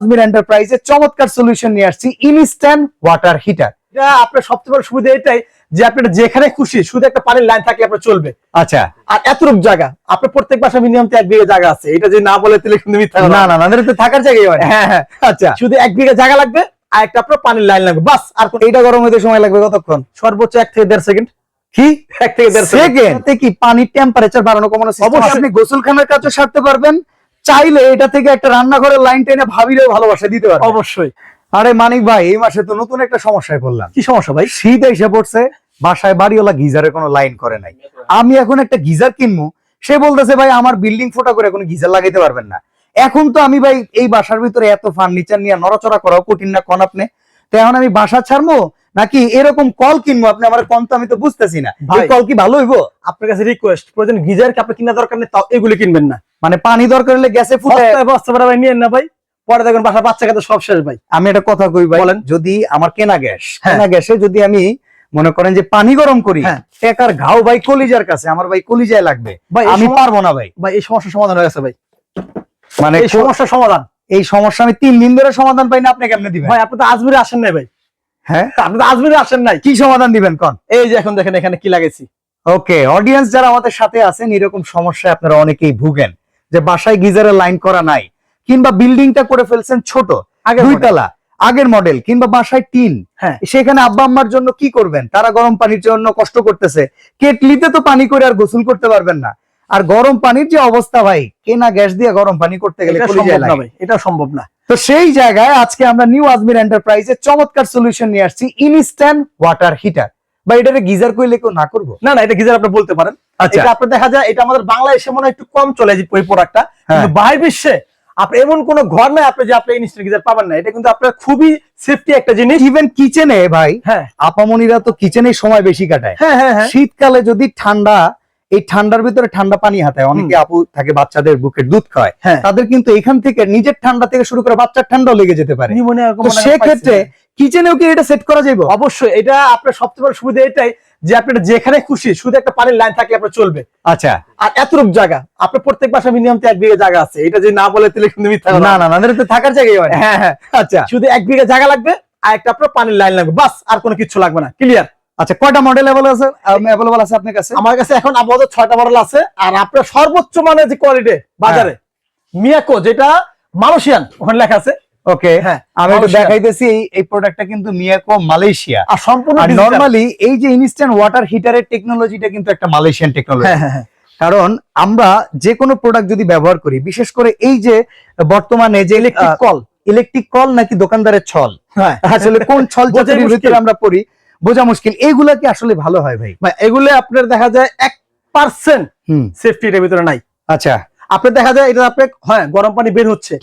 আজমির এন্টারপ্রাইজে চমৎকার সলিউশন নিয়ে আসছি ইনস্ট্যান্ট ওয়াটার হিটার এটা আপনার সবচেয়ে বড় সুবিধা এটাই যে আপনার যেখানে খুশি শুধু একটা পানির লাইন থাকলে আপনার চলবে। আচ্ছা। আর এতটুক জায়গা আপনার প্রত্যেক বাসা মিনিমাম এক বিঘা জায়গা আছে। এটা যে না বলে তাহলে কিন্তু মিথ্যা না না না তো থাকার জায়গায় হয় হ্যাঁ হ্যাঁ আচ্ছা। শুধু এক বিঘা জায়গা লাগবে আর একটা আপনার পানির লাইন লাগবে। বাস আর কোন এইটা গরম হতে সময় লাগবে কতক্ষণ? সর্বোচ্চ এক থেকে দেড় সেকেন্ড কি? এক থেকে দেড় সেকেন্ড কি পানির টেম্পারেচার বাড়ানো কমানো অবশ্যই। আপনি গোসলখানার কাজও সারতে পারবেন। চাইলে এটা থেকে একটা রান্নাঘরের লাইন টেনে ভাবিরেও ভালোবাসা দিতে পারবেন অবশ্যই। আরে মানিক ভাই এই মাসে তো নতুন একটা সমস্যায় পড়লাম। কি সমস্যা ভাই? শীত এসে পড়ছে বাসায় বাড়িওয়ালা গিজারের কোনো লাইন করে নাই। আমি এখন একটা গিজার কিনবো সে বলতেছে ভাই আমার বিল্ডিং ফোটা করে কোনো গিজার লাগাইতে পারবেন না। এখন তো আমি ভাই এই বাসার ভিতরে এত ফার্নিচার নিয়ে নড়াচড়া করাও কঠিন না কোন আপনি তো এখন আমি বাসা ছাড়বো নাকি এরকম কল কিনবো? আপনি আমার কম তো আমি তো বুঝতেছি না। এই কল কি ভালো হইবো? আপনার কাছে রিকোয়েস্ট প্রয়োজন গিজার কাপড় কিনা দরকার নেই তাও এগুলো কিনবেন না। মানে পানি দরকার হলে গ্যাসে ফুটে বস্তা ভাই নিয়েন না ভাই। পরে দেখেন বাসা বাচ্চা কাছে সব শেষ ভাই। আমি একটা কথা কই ভাই বলেন। যদি আমার কেনা গ্যাস হ্যাঁ। কেনা গ্যাসে যদি আমি মনে করেন যে পানি গরম করি হ্যাঁ। টেকার ঘাও ভাই কলিজার কাছে আমার ভাই কলিজায় লাগবে। ভাই আমি পারব না ভাই। ভাই এই সমস্যার সমাধান হয়ে গেছে ভাই। মানে এই সমস্যার সমাধান। এই সমস্যা আমি তিন দিন ধরে সমাধান পাই না আপনি কেমনে দিবেন? ভাই আপনি তো আজমিরে আসেন নাই ভাই। হ্যাঁ? আপনি তো আজমিরে আসেন নাই। কি সমাধান দিবেন কোন? এই যে এখন দেখেন এখানে কি লাগাইছি? ওকে অডিয়েন্স যারা আমাদের সাথে আছেন এরকম সমস্যায় আপনারা অনেকেই ভুগেন যে বাসায় গিজারের লাইন করা নাই কিংবা বিল্ডিংটা করে ফেলছেন ছোট আগের দুই model। তলা আগের মডেল কিংবা বাসায় টিন। হ্যাঁ। সেখানে আব্বা আম্মার জন্য কি করবেন? তারা গরম পানির জন্য কষ্ট করতেছে। কেটলিতে তো পানি করে আর গোসল করতে পারবেন না। আর গরম পানির যে অবস্থা ভাই কেনা গ্যাস দিয়ে গরম পানি করতে গেলে এটা সম্ভব না তো সেই জায়গায় আজকে আমরা নিউ আজমির এন্টারপ্রাইজে চমৎকার সলিউশন নিয়ে আসছি ইনস্ট্যান্ট ওয়াটার হিটার বা এটারে গিজার কইলে কেউ না করব? না না এটা গিজার আপনি বলতে পারেন। আচ্ছা। আপনি দেখা যায় এটা আমাদের বাংলাদেশে মনে হয় একটু কম চলে যে ওই প্রোডাক্টটা কিন্তু হ্যাঁ। বাইরের বিশ্বে আপনি এমন কোন ঘর নাই আপনি যে আপনি ইনস্ট্যান্ট গিজার পাবেন না। এটা কিন্তু আপনার খুবই সেফটি একটা জিনিস। ইভেন কিচেনে ভাই হ্যাঁ। আপামনিরা তো কিচেনে সময় বেশি কাটায়। হ্যাঁ হ্যাঁ হ্যাঁ। শীতকালে যদি ঠান্ডা এই ঠান্ডার ভিতরে ঠান্ডা পানি হাতায় অনেকে আপু থাকে বাচ্চাদের বুকের দুধ খায় হ্যাঁ। তাদের কিন্তু এখান থেকে নিজের ঠান্ডা থেকে শুরু করে বাচ্চার ঠান্ডাও লেগে যেতে পারে। সেক্ষেত্রে কিচেনেও কি এটা সেট করা যাবে অবশ্যই এটা আপনার সবচেয়ে বড় সুবিধা এটাই যে আপনার যেখানে খুশি শুধু একটা পানির লাইন থাকলে আপনার চলবে। আচ্ছা। আর এতরূপ জায়গা আপনার প্রত্যেক বাসা মিনিমাম এক বিঘা জায়গা আছে। এটা যে না বলে তাহলে কিন্তু মিথ্যা না না না তো থাকার জায়গায় হয় হ্যাঁ হ্যাঁ। আচ্ছা। শুধু এক বিঘা জায়গা লাগবে আর একটা আপনার পানির লাইন লাগবে। বাস আর কোনো কিছু লাগবে না। ক্লিয়ার আচ্ছা কয়টা মডেল আছে? আপনার কাছে? আমার কাছে এখন আপাতত মডেল আছে আর আপনার সর্বোচ্চ মানের যে কোয়ালিটি বাজারে মিয়াকো যেটা মালয়েশিয়ান ওখানে লেখা আছে। ওকে হ্যাঁ আমি একটু দেখাইতেছি এই এই প্রোডাক্টটা কিন্তু মিয়াকো মালয়েশিয়া আর সম্পূর্ণ নরমালি এই যে ইনস্ট্যান্ট ওয়াটার হিটারের টেকনোলজিটা কিন্তু একটা মালয়েশিয়ান টেকনোলজি হ্যাঁ হ্যাঁ হ্যাঁ। কারণ আমরা যে কোনো প্রোডাক্ট যদি ব্যবহার করি বিশেষ করে এই যে বর্তমানে যে ইলেকট্রিক কল ইলেকট্রিক কল নাকি দোকানদারের ছল? হ্যাঁ। আসলে কোন ছল বোঝাই জাতির ভিতরে আমরা পড়ি বোঝা মুশকিল। এইগুলা কি আসলে ভালো হয় ভাই? ভাই, এগুলো আপনার দেখা যায় এক পার্সেন্ট হুম। সেফটি এর ভিতরে নাই। আচ্ছা। আপনার দেখা যায় এটা আপনি হ্যাঁ গরম পানি বের হচ্ছে।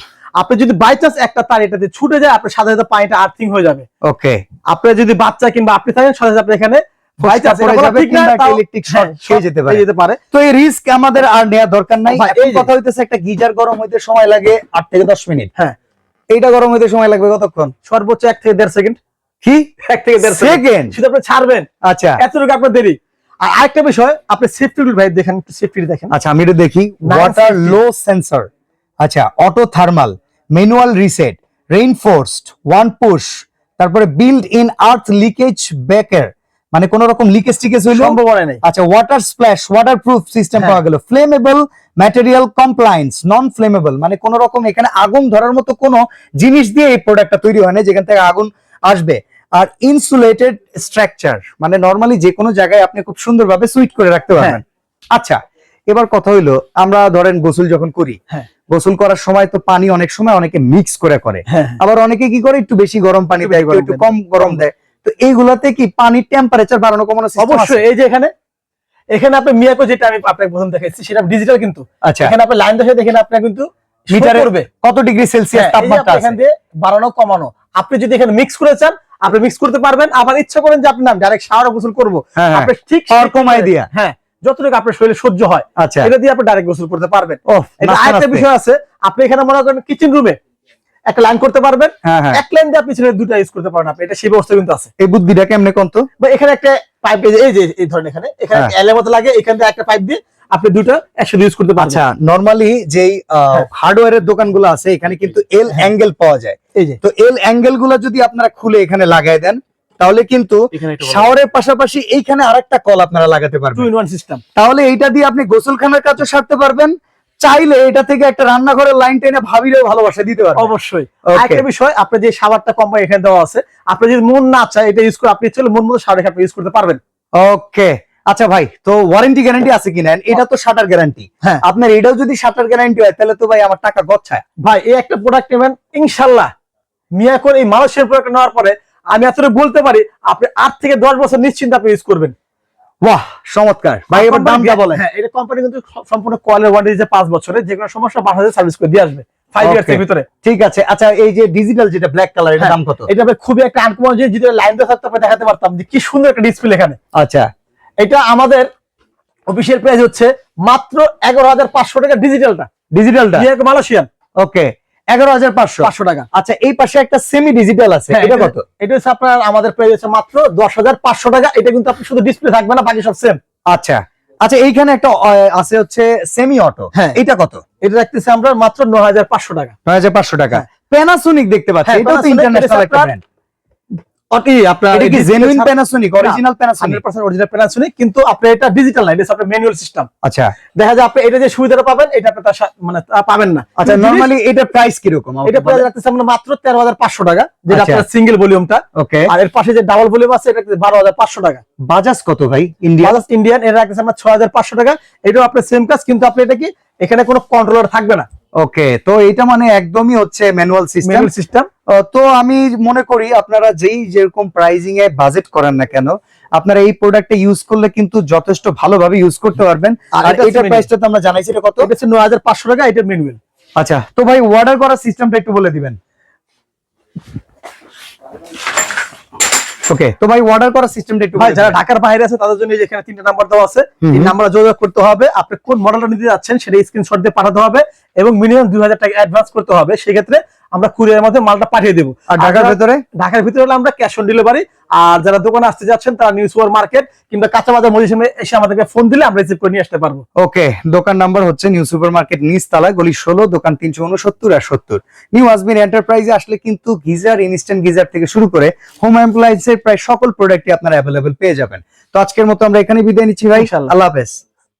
আপনি যদি বাই চান্স একটা তার এটাতে ছুটে যায় আপনার সাথে সাথে পানিটা আর্থিং হয়ে যাবে। ওকে। আপনার যদি বাচ্চা কিংবা আপনি থাকেন সাথে সাথে আপনি এখানে আমাদের আর নেওয়া দরকার নাই। কথা হইতেছে একটা গিজার গরম হইতে সময় লাগে আট থেকে দশ মিনিট। হ্যাঁ। এইটা গরম হইতে সময় লাগবে কতক্ষণ? সর্বোচ্চ এক থেকে দেড় সেকেন্ড। কি? এক থেকে দেড় সেকেন্ড। শুধু আপনি ছাড়বেন। আচ্ছা। এতটুকু আপনার দেরি। আর আরেকটা বিষয় আপনি সেফটি ভাই দেখেন সেফটি দেখেন। আচ্ছা আমি এটা দেখি। ওয়াটার লো সেন্সর আচ্ছা auto thermal manual reset reinforced one push তারপরে build in earth leakage breaker মানে কোন রকম লিকেজ টিকেজ হইল? নেই। আচ্ছা water splash water proof system. পাওয়া গেল। Flammable material compliance non flammable মানে কোন রকম এখানে আগুন ধরার মতো কোনো জিনিস দিয়ে এই প্রোডাক্টটা তৈরি হয় না যেখান থেকে আগুন আসবে। আর ইনসুলেটেড স্ট্রাকচার মানে নর্মালি যে কোনো জায়গায় আপনি খুব সুন্দরভাবে সুইট করে রাখতে হ্যাঁ। পারবেন। আচ্ছা এবার কথা হইল আমরা ধরেন গোসল যখন করি হ্যাঁ। গোসল করার সময় তো পানি অনেক সময় অনেকে মিক্স করে করে। হ্যাঁ আবার অনেকে কি করে একটু বেশি গরম পানি দেয় একটু কম গরম দেয়। তো এইগুলাতে কি পানির টেম্পারেচার বাড়ানো কমানো অবশ্যই এই যে এখানে এখানে আপনি মিয়াকো যেটা আমি আপনাকে প্রথম দেখাচ্ছি সেটা ডিজিটাল কিন্তু। আচ্ছা। এখানে আপনি লাইন দেখে দেখেন আপনার কিন্তু মিটারে করবে কত ডিগ্রি সেলসিয়াস তাপমাত্রা আছে? এখান দিয়ে বাড়ানো কমানো। আপনি যদি এখানে মিক্স করে চান আপনি মিক্স করতে পারবেন। আবার ইচ্ছা করেন যে আপনি না ডাইরেক্ট শাওয়ার গোসল করব। হ্যাঁ, হ্যাঁ। আপনি ঠিক সেই- দিয়া। হ্যাঁ যতটুকু আপনার শরীরে সহ্য হয় আচ্ছা। এটা দিয়ে আপনি ডাইরেক্ট গোসল করতে পারবেন। এটা আরেকটা বিষয় আছে আপনি এখানে মনে করেন কিচেন রুমে একটা লাইন করতে পারবেন। হ্যাঁ এক লাইন দিয়ে আপনি ছেলে দুটো ইউজ করতে পারেন আপনি। এটা সেই ব্যবস্থা কিন্তু আছে। এই বুদ্ধিটা কেমনে কোন তো বা এখানে একটা পাইপ এই যে এই ধরেন এখানে। এখানে। এলের মতো লাগে এখান একটা পাইপ দিয়ে আপনি দুটো একসাথে ইউজ করতে পারছেন আচ্ছা নরমালি যেই হ্যাঁ। হার্ডওয়্যারের দোকানগুলো আছে এখানে কিন্তু এল অ্যাঙ্গেল পাওয়া যায়। এই যে। তো এল অ্যাঙ্গেলগুলো যদি আপনারা খুলে এখানে লাগাই দেন তাহলে কিন্তু শাওয়ারের পাশাপাশি এইখানে আরেকটা কল আপনারা লাগাতে টু পারবেন ইন ওয়ান সিস্টেম তাহলে এইটা দিয়ে আপনি গোসলখানার কাজও সারতে পারবেন। চাইলে এটা থেকে একটা রান্নাঘরের লাইন টেনে ভাবিরেও ভালোবাসা দিতে পারবেন। অবশ্যই. একটা বিষয় আপনি যে সাবারটা কোম্পানি এখানে দেওয়া আছে আপনি যদি মন না চায় এটা ইউজ করে আপনি চলে মন মতো সাবার আপনি ইউজ করতে পারবেন। ওকে আচ্ছা ভাই তো ওয়ারেন্টি গ্যারান্টি আছে কিনা এটা তো শাটার গ্যারান্টি হ্যাঁ। আপনার এটাও যদি শাটার গ্যারান্টি হয় তাহলে তো ভাই আমার টাকা গচ্ছায়। ভাই এই একটা প্রোডাক্ট নেবেন ইনশাল্লাহ মিয়াকোর এই মালয়েশিয়ার প্রোডাক্ট নেওয়ার পরে আমি এতটা বলতে পারি আপনি আট থেকে দশ বছর নিশ্চিন্তে আপনি ইউজ করবেন। বাহ চমৎকার। ভাই এবার দামটা বলেন। হ্যাঁ এটা কোম্পানি কিন্তু সম্পূর্ণ কয়েলের ওয়ারেন্টি যে পাঁচ বছরের যে কোনো সমস্যা সার্ভিস করে দিয়ে আসবে ফাইভ ইয়ার্স এর ভিতরে। ঠিক আছে। আচ্ছা এই যে ডিজিটাল যেটা ব্ল্যাক কালার এটা। দাম কত? এটা খুবই একটা আনকমন জিনিস লাইন দিয়ে দেখাতে পারতাম যে কি সুন্দর একটা ডিসপ্লে এখানে। আচ্ছা। এটা আমাদের অফিসিয়াল প্রাইস হচ্ছে মাত্র এগারো হাজার পাঁচশো টাকা ডিজিটালটা ডিজিটালটা মালয়েশিয়ান ওকে এগারো হাজার পাঁচশো। পাঁচশো টাকা। আচ্ছা এই পাশে একটা সেমি ডিজিটাল আছে হ্যাঁ, এটা কত? এটা হচ্ছে আপনার আমাদের প্রাইস হচ্ছে মাত্র দশ হাজার পাঁচশো টাকা। এটা কিন্তু আপনি শুধু ডিসপ্লে থাকবে না বাকি সব সেম আচ্ছা। আচ্ছা এইখানে একটা আছে হচ্ছে সেমি অটো হ্যাঁ। এটা কত? এটা রাখতেছি আমরা মাত্র নয় হাজার পাঁচশো টাকা। নয় হাজার পাঁচশো টাকা। প্যানাসোনিক দেখতে পাচ্ছি হ্যাঁ, এটা তো ইন্টারন্যাশনাল একটা ব্র্যান্ড অটি আপনার এটা কি genuine Panasonic original Panasonic hundred percent original Panasonic কিন্তু আপনি এটা ডিজিটাল না এটা আপনার ম্যানুয়াল সিস্টেম আচ্ছা। দেখা যায় আপনি এটা যে সুবিধাটা পাবেন এটা আপনি মানে পাবেন না। আচ্ছা নরমালি এটা প্রাইস কীরকম? এটা প্রাইস রাখতেছি আমরা মাত্র তেরো হাজার পাঁচশো টাকা যেটা আচ্ছা। আপনার সিঙ্গেল ভলিউমটা ওকে আর এর পাশে যে ডাবল ভলিউম আছে এটা বারো হাজার পাঁচশো টাকা। বাজাজ কত ভাই? ইন্ডিয়া বাজাজ ইন্ডিয়ান রাখতেছি আমরা টাকা। এটাও আপনার সেম কাজ কিন্তু আপনি এটা কি এখানে কোনো কন্ট্রোলার থাকবে না। ওকে তো এটা মানে একদমই হচ্ছে ম্যানুয়াল সিস্টেম সিস্টেম তো আমি মনে করি আপনারা যেই যেরকম প্রাইজিং এ বাজেট করেন না কেন আপনারা এই প্রোডাক্টটা ইউজ করলে কিন্তু যথেষ্ট ভালোভাবে ইউজ করতে পারবেন। আর আর এটা এটার প্রাইসটা তো আমরা জানাইছি এটা কত? এটা হচ্ছে নয় হাজার পাঁচশো টাকা এটা ম্যানুয়াল আচ্ছা তো ভাই অর্ডার করার সিস্টেমটা একটু বলে দিবেন। ওকে তো ভাই অর্ডার করার সিস্টেমটা একটু ভাই যারা ঢাকার বাইরে আছে তাদের জন্য এখানে তিনটা নাম্বার দেওয়া আছে এই নাম্বারে যোগাযোগ করতে হবে। আপনি কোন মডেলটা নিতে যাচ্ছেন সেটা স্ক্রিনশট দিয়ে পাঠাতে হবে। এবং মিনিমাম দুই হাজার টাকা অ্যাডভান্স করতে হবে সেক্ষেত্রে আমরা কুরিয়ারের মধ্যে মালটা পাঠিয়ে দেবো। আর ঢাকার ভেতরে? ঢাকার ভিতরে হলে আমরা ক্যাশ অন ডেলিভারি আর যারা দোকানে আসতে যাচ্ছেন তারা নিউ সুপার মার্কেট কিংবা কাঁচা বাজার মজিসিমে এসে আমাদেরকে ফোন দিলে আমরা রিসিভ করে নিয়ে আসতে পারব। ওকে দোকান নাম্বার হচ্ছে নিউ সুপার মার্কেট নিচতলা গলি ষোলো দোকান তিনশো উনসত্তর আর সত্তর। নিউ আজমির এন্টারপ্রাইজে আসলে কিন্তু গিজার ইনস্ট্যান্ট গিজার থেকে শুরু করে হোম এর প্রায় সকল প্রোডাক্টই আপনারা অ্যাভেলেবেল পেয়ে যাবেন। তো আজকের মতো আমরা এখানে বিদায় নিচ্ছি ভাই। আল্লাহ হাফেজ।